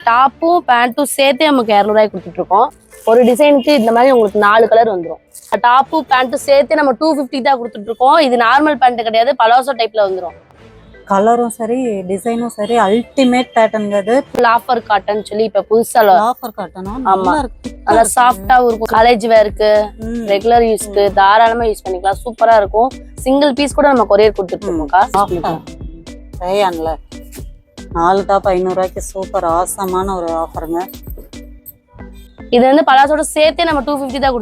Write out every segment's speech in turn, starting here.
டாப்பும் பேண்ட்டும் சேர்த்தே நமக்கு இரநூறுவாய்க்கு கொடுத்துட்டு இருக்கோம் ஒரு டிசைனுக்கு இந்த மாதிரி உங்களுக்கு நாலு கலர் வந்துடும் டாப்பும் பேண்ட்டும் சேர்த்து நம்ம டூ ஃபிஃப்டி தான் கொடுத்துட்டு இருக்கோம் இது நார்மல் பேண்ட் கிடையாது பலாசோ டைப்ல வந்துடும் கலரும் சரி டிசைனும் சரி அல்டிமேட் பேட்டர்ன்ங்கிறது ஆஃபர் காட்டன் சொல்லி இப்ப புதுசா ஆஃபர் காட்டணும் ஆமா. நல்லா சாஃப்டாவும் இருக்கும். காலேஜ் வேருக்கு. ரெகுலர் யூஸ்க்கு தாராளமா யூஸ் பண்ணிக்கலாம். சூப்பரா இருக்கும். சிங்கிள் பீஸ் கூட நம்ம கொரியர் கொடுத்துட்டு இருக்கோம்க்கா ரேயான்ல நாலு டாப் ஐநூறுரூவாய்க்கு சூப்பர் ஆசமான ஒரு ஆஃபருங்க இது வந்து பலாசோட சேர்த்தே நம்ம டூ ஃபிஃப்டி தான்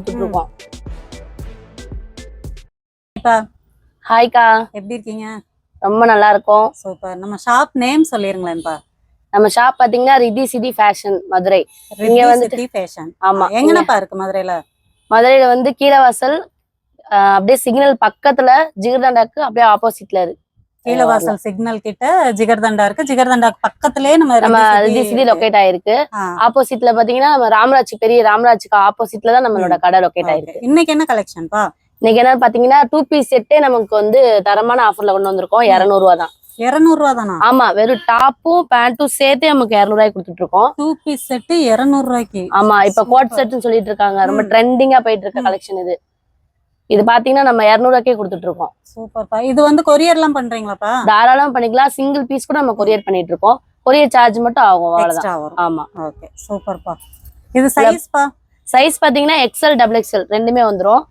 இப்ப ஹாய்க்கா. எப்படி இருக்கீங்க? ரொம்ப நல்லா இருக்கும் சூப்பர் நம்ம ஷாப் நேம் சொல்லிருங்களேன்ப்பா. நம்ம ஷாப் பாத்தீங்கன்னா ரிதி சிட்டி ஃபேஷன் மதுரை. இங்க சிட்டி ஃபேஷன் ஆமா. எங்கனப்பா இருக்கு மதுரையில? மதுரையில வந்து கீழவாசல் அப்படியே சிக்னல் பக்கத்துல ஜிகர்தண்டாக்கு அப்படியே ஆப்போசிட்ல இருக்கு. கீழவாசல் சிக்னல் கிட்ட ஜிகர்தண்டா இருக்கு. ஜிகர்தண்டாக்கு பக்கத்திலே நம்ம நம்ம சிட்டி. லொகேட் ஆயிருக்கு. ஆப்போசிட்ல பாத்தீங்கன்னா நம்ம ராமராஜ் பெரிய ராமராஜுக்கு ஆப்போசிட்ல தான் நம்மளோட கடை லொகேட். ஆயிருக்கு. இன்னைக்கு என்ன கலெக்ஷன்ப்பா இன்னைக்கு என்ன பாத்தீங்கன்னா டூ பீஸ் செட்டே நமக்கு வந்து தரமான ஆஃபர்ல கொண்டு வந்திருக்கோம். இருநூறு ரூபா தான். இருநூறு ரூபா தானா? ஆமா வெறும் டாப்பும் பேண்ட்டும் சேர்த்தே நமக்கு இருநூறு கொடுத்துட்டு இருக்கோம் டூ பீஸ் செட்டு இருநூறு ரூபாய்க்கு ஆமா இப்ப. கோட் செட்னு சொல்லிட்டு இருக்காங்க. ரொம்ப. ட்ரெண்டிங்கா போயிட்டு இருக்க. கலெக்ஷன் இது. இது பாத்தீங்கன்னா நம்ம இருநூறுவாக்கே கொடுத்துட்டு இருக்கோம் சூப்பர்ப்பா. இது வந்து கொரியர் எல்லாம் பண்றீங்களாப்பா? தாராளம் பண்ணிக்கலாம். சிங்கிள் பீஸ் கூட நம்ம கொரியர் பண்ணிட்டு இருக்கோம் கொரியர் சார்ஜ் மட்டும் ஆகும் அவ்வளவுதான். ஆமா. ஓகே சூப்பர்ப்பா. இது சைஸ்ப்பா சைஸ் பாத்தீங்கன்னா எக்ஸ்எல் டபுள் எக்ஸ்எல் ரெண்டுமே வந்துரும்.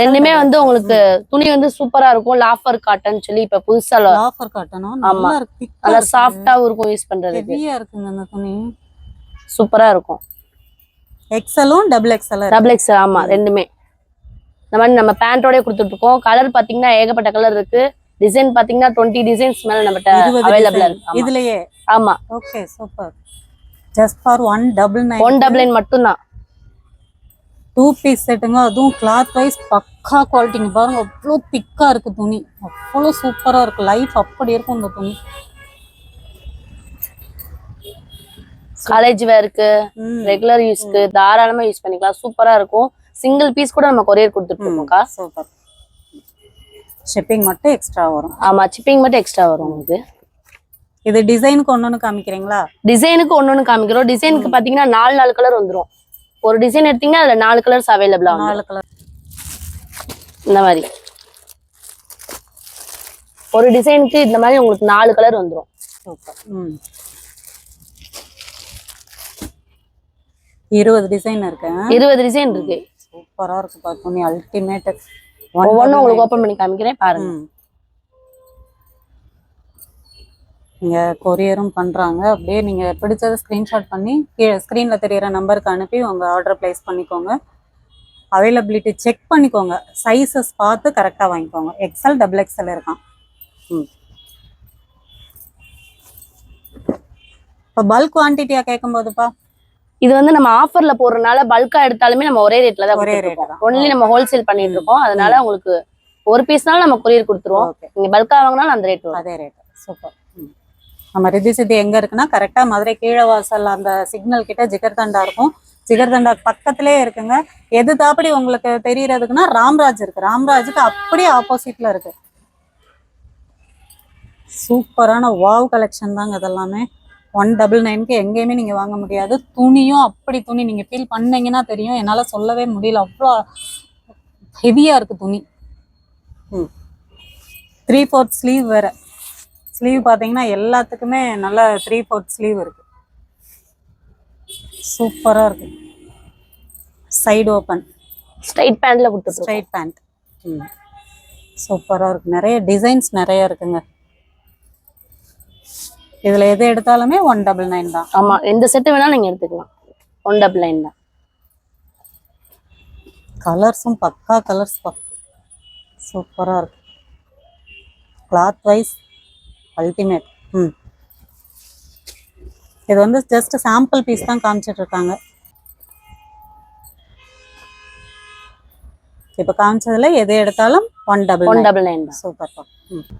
ரெண்டுமே வந்து உங்களுக்கு துணி வந்து சூப்பரா இருக்கும். லாஃபர் காட்டன் சொல்லி இப்ப புதுசா ஆஃபர் காட்டணும் ஆமா. நல்லா சாஃப்டாவும் இருக்கும் யூஸ் பண்றதுக்கு. இருக்குங்க அந்த துணி. சூப்பரா இருக்கும். எக்ஸலும் டபுள் எக்ஸல் டபுள் எக்ஸ்எல் ஆமா ரெண்டுமே. இந்த மாதிரி நம்ம பேண்டோடய கொடுத்துட்டு இருக்கோம் கலர் பாத்தீங்கன்னா ஏகப்பட்ட கலர் இருக்கு. டிசைன் பாத்தீங்கன்னா டுவெண்ட்டி டிசைன்ஸ் மேல நம்மகிட்ட அவைலபிளா இருக்கு. இதுலயே? ஆமா. Okay super just for one double nine one double nine மட்டும்தான். டூ பீஸ் செட்டுங்க அதுவும் கிளாத் வைஸ் பக்கா குவாலிட்டிங்க பாருங்க அவ்வளோ திக்கா இருக்கு துணி. அவ்வளோ சூப்பரா இருக்கு. லைஃப் அப்படி இருக்கும் இந்த துணி. காலேஜ் வேருக்கு. ரெகுலர் யூஸ்க்கு தாராளமா யூஸ் பண்ணிக்கலாம். சூப்பரா இருக்கும். சிங்கிள் பீஸ் கூட நம்ம கொரியர் கொடுத்துட்டு இருக்கோம்க்கா சூப்பர் ஷிப்பிங் மட்டும் எக்ஸ்ட்ரா வரும். ஆமா சிப்பிங் மட்டும் எக்ஸ்ட்ரா வரும் உங்களுக்கு. இது டிசைனுக்கு ஒன்னொன்னு காமிக்கிறீங்களா? டிசைனுக்கு ஒன்னொன்னு காமிக்கிறோம். டிசைனுக்கு பாத்தீங்கன்னா நாலு நாலு கலர் வந்துரும். ஒரு டிசைன் எடுத்தீங்கன்னா அதுல நாலு கலர்ஸ் அவைலபிளா நாலு கலர் இந்த மாதிரி. ஒரு டிசைனுக்கு இந்த மாதிரி உங்களுக்கு நாலு கலர் வந்துரும். சூப்பர் ம். இருபது டிசைன் இருக்கு. இருபது டிசைன் இருக்கு. சூப்பரா இருக்கு பா துணி அல்டிமேட் ஒவ்வொன்றும் உங்களுக்கு ஓபன் பண்ணி காமிக்கிறேன் பாருங்க. நீங்க கொரியரும் பண்றாங்க. அப்படியே நீங்க பிடிச்சதை ஸ்கிரீன்ஷாட் பண்ணி கீழே ஸ்க்ரீன்ல தெரியிற நம்பருக்கு அனுப்பி உங்க ஆர்டர் பிளேஸ் பண்ணிக்கோங்க. அவைலபிலிட்டி செக் பண்ணிக்கோங்க. சைஸஸ் பார்த்து கரெக்டாக வாங்கிக்கோங்க. எக்ஸல் டபுள் எக்ஸல் இருக்கான். ம். இப்போ பல்க் குவான்டிட்டியாக கேட்கும்போதுப்பா இது வந்து நம்ம ஆஃபர்ல போடுறதுனால பல்கா எடுத்தாலுமே நம்ம ஒரே ரேட்ல தான் ஒரே தான். ஒன்லி நம்ம ஹோல்சேல் பண்ணிட்டு இருக்கோம். அதனால உங்களுக்கு ஒரு பீஸ்னாலும் நம்ம கொரியர் கொடுத்துருவோம். நீங்க பல்கா வாங்கினாலும் அந்த ரேட் அதே ரேட் சூப்பர் நம்ம ரிதி சித்தி எங்க இருக்குன்னா கரெக்டா மதுரை கீழவாசல் அந்த சிக்னல் கிட்ட ஜிகர்தண்டா இருக்கும். ஜிகர்தண்டா பக்கத்திலே இருக்குங்க. எது தாப்படி உங்களுக்கு தெரியறதுக்குன்னா ராம்ராஜ் இருக்கு. ராம்ராஜுக்கு அப்படியே ஆப்போசிட்ல இருக்கு. சூப்பரான வாவ் கலெக்ஷன் தாங்க இதெல்லாமே. ஒன் டபுள் நைனுக்கு எங்கேயுமே நீங்க வாங்க முடியாது. துணியும் அப்படி துணி நீங்க ஃபீல் பண்ணீங்கன்னா தெரியும். என்னால சொல்லவே முடியல. அவ்வளோ ஹெவியா இருக்கு துணி. ம். த்ரீ ஃபோர்த் ஸ்லீவ் வேற. ஸ்லீவ் பார்த்தீங்கன்னா எல்லாத்துக்குமே நல்ல த்ரீ ஃபோர்த் ஸ்லீவ் இருக்கு. சூப்பராக இருக்கு. சைடு ஓப்பன் ஸ்ட்ரைட் பேண்ட்ல கொடுத்துருக்கோம் ஸ்ட்ரைட் பேண்ட் ம். சூப்பராக இருக்கு. நிறைய டிசைன்ஸ் நிறைய இருக்குங்க. இதில் எது எடுத்தாலுமே ஒன் டபுள் நைன் தான். ஆமா எந்த செட்டு வேணாலும் நீங்க எடுத்துக்கலாம். ஒன் டபுள் நைன் தான். கலர்ஸும் பக்கா கலர்ஸ் பா. சூப்பராக இருக்கு. கிளாத் வைஸ் அல்டிமேட் ம். இது வந்து ஜஸ்ட் சாம்பிள் பீஸ் தான் காமிச்சிட்டு இருக்காங்க. இப்போ காமிச்சதுல எது எடுத்தாலும் one double one double nine சூப்பர்ப்பா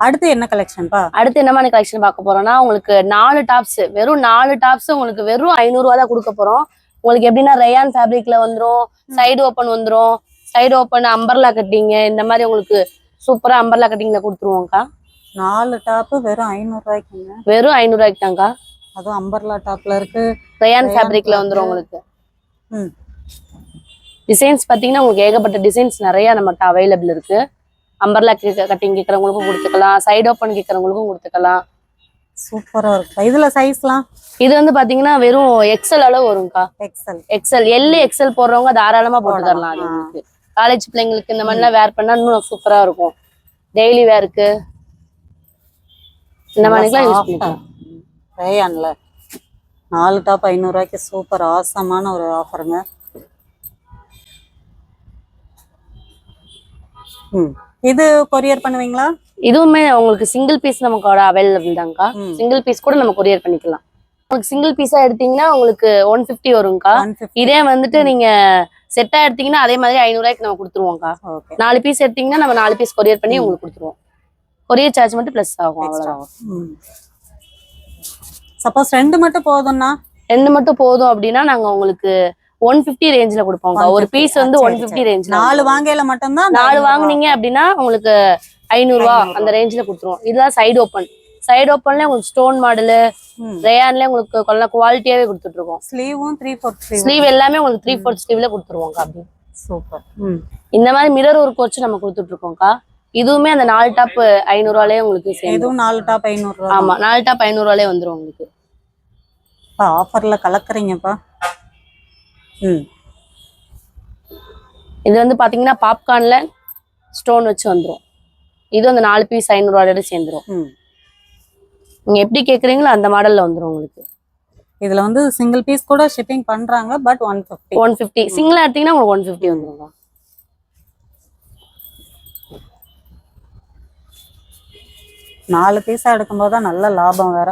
அடுத்து என்ன கலெக்ஷன்ப்பா அடுத்து என்ன மாதிரி கலெக்ஷன் பார்க்க போறோம்னா உங்களுக்கு நாலு டாப்ஸ் வெறும் நாலு டாப்ஸ் உங்களுக்கு வெறும் ஐநூறு ரூபா தான் கொடுக்க போறோம். உங்களுக்கு எப்படின்னா ரயான் ஃபேப்ரிக்ல வந்துரும் சைடு ஓப்பன் வந்துரும். சைடு ஓப்பன் அம்பர்லா கட்டிங்க இந்த மாதிரி உங்களுக்கு சூப்பரா அம்பர்லா கட்டிங்ல கொடுத்துருவோம்க்கா. நாலு டாப்பு வெறும் ஐநூறுரூவாய்க்குங்க வெறும் ஐநூறு ரூபாய்க்கு தான்க்கா. அதுவும் அம்பர்லா டாப்ல இருக்கு. ரயான் ஃபேப்ரிக்ல. வந்துரும் உங்களுக்கு. ம். டிசைன்ஸ் பாத்தீங்கன்னா உங்களுக்கு ஏகப்பட்ட டிசைன்ஸ் நிறைய நம்மகிட்ட அவைலபிள் இருக்கு. அம்பர்லா கட்டிங் கேட்கறவங்களுக்கும் கொடுத்துக்கலாம். சைடு ஓப்பன் கேட்கறவங்களுக்கும் கொடுத்துக்கலாம். சூப்பரா இருக்கு. இதுல சைஸ்லாம் இது வந்து பாத்தீங்கன்னா வெறும் எக்ஸல் அளவு வரும்க்கா. எக்ஸல் எக்ஸல் எல் எக்ஸல் போடுறவங்க தாராளமா போட்டு. தரலாம். அது ஆ. உங்களுக்கு காலேஜ் பிள்ளைங்களுக்கு இந்த மாதிரிலாம் வேர் பண்ணா இன்னும் சூப்பரா இருக்கும். டெய்லி வேருக்கு இந்த மாதிரிலாம் யூஸ் பண்ணிக்கலாம். ரேயான்ல நாலு டாப் ஐநூறுரூவாய்க்கு சூப்பர் ஆசமான ஒரு ஆஃபருங்க ம் இது கொரியர் பண்ணுவீங்களா? இதுவுமே உங்களுக்கு சிங்கிள் பீஸ் நமக்கு அவைலபிள் தான்க்கா. ம். சிங்கிள் பீஸ் கூட நம்ம கொரியர் பண்ணிக்கலாம். உங்களுக்கு சிங்கிள் பீஸா எடுத்தீங்கன்னா உங்களுக்கு ஒன் பிப்டி வரும்க்கா. இதே வந்துட்டு நீங்க செட்டா எடுத்தீங்கன்னா அதே மாதிரி ஐநூறுவாய்க்கு நம்ம கொடுத்துருவோம்க்கா. நாலு பீஸ் எடுத்தீங்கன்னா நம்ம நாலு பீஸ் கொரியர் பண்ணி உங்களுக்கு கொடுத்துருவோம். கொரியர் சார்ஜ் மட்டும் ப்ளஸ் ஆகும் அவ்வளவுதான். சப்போஸ் ரெண்டு மட்டும் போதும்னா? ரெண்டு மட்டும் போதும் அப்படின்னா நாங்க உங்களுக்கு ஒன் பிப்டி ரேஞ்சில கொடுப்போம் ஒரு 150. பீஸ் வந்து ஒன் பிப்டி சரி. ரேஞ்சில் நாலு வாங்கையில மட்டும்தான் நாலு 500 வாங்குனீங்க அப்படின்னா உங்களுக்கு ஐநூறு ரூபா ஐநூறு அந்த ரேஞ்சில கொடுத்துருவோம். இதுதான் சைடு ஓப்பன் சைடு ஓப்பன்ல உங்களுக்கு ஸ்டோன் மாடலு ரேயான்ல உங்களுக்கு கொஞ்சம் குவாலிட்டியாவே கொடுத்துட்டு இருக்கோம் ஸ்லீவும் த்ரீ ஃபோர்த் ஸ்லீவ் எல்லாமே உங்களுக்கு த்ரீ ஃபோர்த் ஸ்லீவ்ல கொடுத்துருவோம்க்கா. அப்படி சூப்பர் ம். இந்த மாதிரி மிரர் ஒர்க் வச்சு நம்ம கொடுத்துட்டு இருக்கோம்க்கா இதுவுமே அந்த நாலு டாப் ஐநூறுவாலே உங்களுக்கு இதுவும் நாலு டாப் ஐநூறுரூவா ஆமா நாலு டாப் ஐநூறுவாலே வந்துரும் உங்களுக்கு. ஆஃபர்ல கலக்குறீங்கப்பா. இது வந்து பாத்தீங்கன்னா பாப்கார்ன்ல ஸ்டோன் வச்சு வந்துரும். இது அந்த நாலு பீஸ் ஐநூறுவாயோட சேர்ந்துரும். ம். நீங்க எப்படி கேக்குறீங்களோ அந்த மாடல்ல வந்துரும் உங்களுக்கு. இதுல வந்து சிங்கிள் பீஸ் கூட ஷிப்பிங் பண்றாங்க but one fifty one fifty சிங்கிளா எடுத்தீங்கன்னா உங்களுக்கு ஒன் ஃபிஃப்டி வந்துருங்க நாலு பீஸா எடுக்கும்போது தான் நல்ல லாபம் வேற.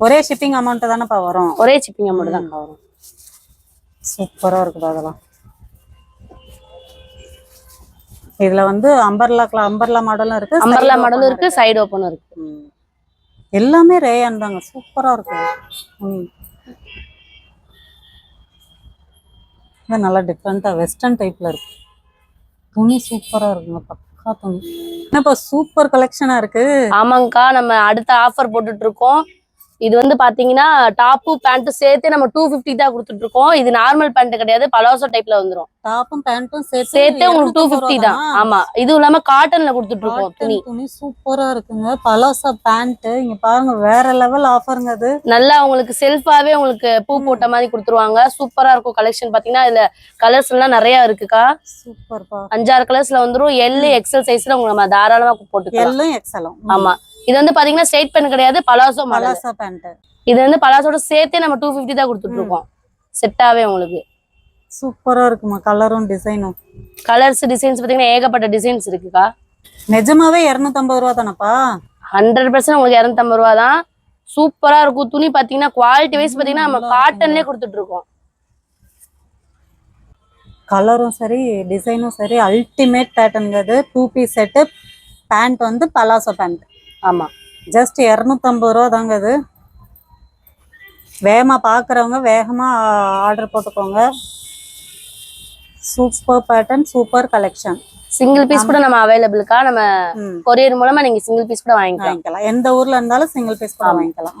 ஒரே ஷிப்பிங் அமௌண்ட் தானேப்பா வரும். ஒரே சிப்பிங் அமௌண்ட் தான் வரும். சூப்பரா இருக்குது அதெல்லாம். இதுல வந்து அம்பர்லா அம்பர்லா மாடலும் இருக்கு அம்பர்லா மாடலும் இருக்கு சைடு ஓப்பனும் இருக்கு. எல்லாமே ரேயான் தாங்க சூப்பரா இருக்கு. ம். இது நல்லா டிஃப்ரெண்டா வெஸ்டர்ன் டைப்ல இருக்கு. துணி சூப்பரா இருக்குங்க பக்கா துணி. என்னப்பா சூப்பர் கலெக்ஷனா இருக்கு. ஆமாங்கக்கா நம்ம அடுத்த ஆஃபர் போட்டுட்டு இருக்கோம். இது வந்து பாத்தீங்கன்னா டாப்பு பேண்ட்டும் சேர்த்து நம்ம டூ ஃபிஃப்டி தான் கொடுத்துட்டு இருக்கோம் இது நார்மல் பேண்ட் கிடையாது பலாசோ டைப்ல வந்துரும். டாப்பும் பேண்ட்டும் சேர்த்து சேர்த்து உங்களுக்கு டூ ஃபிஃப்டி தான். ஆமா. இதுவும் இல்லாம காட்டன்ல கொடுத்துட்டு இருக்கோம் துணி. துணி சூப்பரா இருக்குங்க. பலாசா பேண்ட் இங்க பாருங்க வேற லெவல் ஆஃபருங்க அது. நல்லா உங்களுக்கு செல்ஃபாவே உங்களுக்கு பூ போட்ட மாதிரி கொடுத்துருவாங்க. சூப்பரா இருக்கும் கலெக்ஷன் பாத்தீங்கன்னா இதுல கலர்ஸ் எல்லாம் நிறைய இருக்குக்கா. சூப்பர்ப்பா அஞ்சாறு கலர்ஸ்ல வந்துரும். எல் எக்ஸல் சைஸ்ல உங்களுக்கு நம்ம தாராளமா போட்டுக்கலாம் எல்லும் எக்ஸலும் ஆமா. இது வந்து பாத்தீங்கன்னா ஸ்ட்ரைட் பேண்ட் கிடையாது பலாசோ பலாசா பேண்ட் இது வந்து பலாசோட சேர்த்தே நம்ம டூ ஃபிஃப்டி தான் கொடுத்துட்டு இருக்கோம் செட்டாவே உங்களுக்கு. சூப்பரா இருக்குமா கலரும் டிசைனும். கலர்ஸ் டிசைன்ஸ் பாத்தீங்கன்னா ஏகப்பட்ட டிசைன்ஸ் இருக்குக்கா. நிஜமாவே இருநூத்தம்பது ரூபா தானப்பா? ஹண்ட்ரட் பர்சன்ட் உங்களுக்கு இரநூத்தம்பது ரூபா தான். சூப்பரா இருக்கும். துணி பாத்தீங்கன்னா குவாலிட்டி வைஸ் பாத்தீங்கன்னா நம்ம காட்டன்லயே கொடுத்துட்டு இருக்கோம் கலரும் சரி டிசைனும் சரி அல்டிமேட் பேட்டர்னுங்க அது டூ பீஸ் செட்டு பேண்ட் வந்து பலாசோ பேண்ட் ஆமா. ஜஸ்ட் இரநூத்தம்பது ரூபா தாங்க அது. வேகமாக பார்க்குறவங்க வேகமாக ஆர்டர் போட்டுக்கோங்க. Super pattern super collection single piece கூட நம்ம அவைலபிள்க்கா நம்ம கொரியர் மூலமா நீங்க சிங்கிள் பீஸ் கூட வாங்கிக்கலாம். எந்த ஊர்ல இருந்தாலும் சிங்கிள் பீஸ் கூட. வாங்கிக்கலாம்.